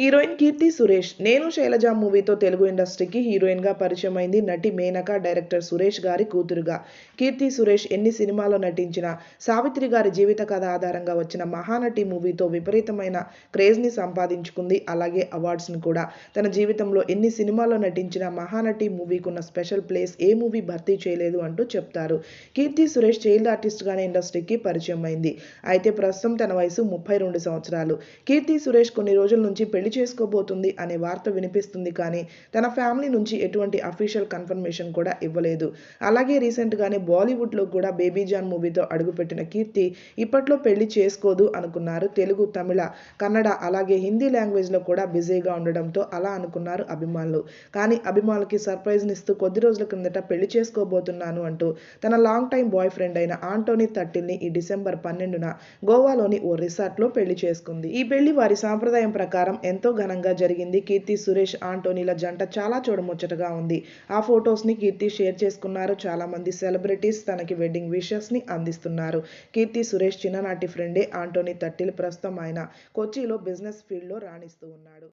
Heroine Keerthy Suresh. నేను శైలజ మూవీతో తెలుగు ఇండస్ట్రీకి హీరోయిన్గా పరిచయం అయింది నటి మేనక డైరెక్టర్ సురేష్ గారి కూతురుగా. కీర్తి సురేష్ ఎన్ని సినిమాల్లో నటించినా సావిత్రి గారి జీవిత కథ ఆధారంగా వచ్చిన మహానటి మూవీతో విపరీతమైన క్రేజ్ని సంపాదించుకుంది. అలాగే అవార్డ్స్ని కూడా. తన జీవితంలో ఎన్ని సినిమాల్లో నటించినా మహానటి మూవీకున్న స్పెషల్ ప్లేస్ ఏ మూవీ భర్తీ చేయలేదు అంటూ చెప్తారు. కీర్తి సురేష్ చైల్డ్ ఆర్టిస్ట్గానే ఇండస్ట్రీకి పరిచయం అయింది అయితే ప్రస్తుతం తన వయసు ముప్పై రెండు సంవత్సరాలు. కీర్తి సురేష్ కొన్ని రోజుల నుంచి పెళ్ళి చేసుకోబోతుంది అనే వార్త వినిపిస్తుంది కానీ తన ఫ్యామిలీ నుంచి ఎటువంటి అఫీషియల్ కన్ఫర్మేషన్ కూడా ఇవ్వలేదు. అలాగే రీసెంట్గానే బాలీవుడ్లో కూడా బేబీ జాన్ మూవీతో అడుగుపెట్టిన కీర్తి ఇప్పట్లో పెళ్ళి చేసుకోదు అనుకున్నారు. తెలుగు తమిళ కన్నడ అలాగే హిందీ లాంగ్వేజ్లో కూడా బిజీగా ఉండడంతో అలా అనుకున్నారు అభిమానులు. కానీ అభిమానులకి సర్ప్రైజ్ని ఇస్తూ కొద్ది రోజుల క్రిందట పెళ్ళి చేసుకోబోతున్నాను అంటూ తన లాంగ్ టైం బాయ్ ఫ్రెండ్ అయిన ఆంటోనీ తట్టిల్ని ఈ డిసెంబర్ పన్నెండున గోవాలోని ఓ రిసార్ట్లో పెళ్ళి చేసుకుంది. ఈ పెళ్ళి వారి సాంప్రదాయం ప్రకారం ఎంతో ఘనంగా జరిగింది. కీర్తి సురేష్ ఆంటోనీల జంట చాలా చూడముచ్చటగా ఉంది. ఆ ఫొటోస్ని కీర్తి షేర్ చేసుకున్నారు. చాలా మంది సెలబ్రిటీస్ తనకి వెడ్డింగ్ విషెస్ని అందిస్తున్నారు. కీర్తి సురేష్ చిన్ననాటి ఫ్రెండే. ఆంటోనీ తట్టిల్ ప్రస్తుతం ఆయన కొచ్చిలో బిజినెస్ ఫీల్డ్లో రాణిస్తూ ఉన్నాడు.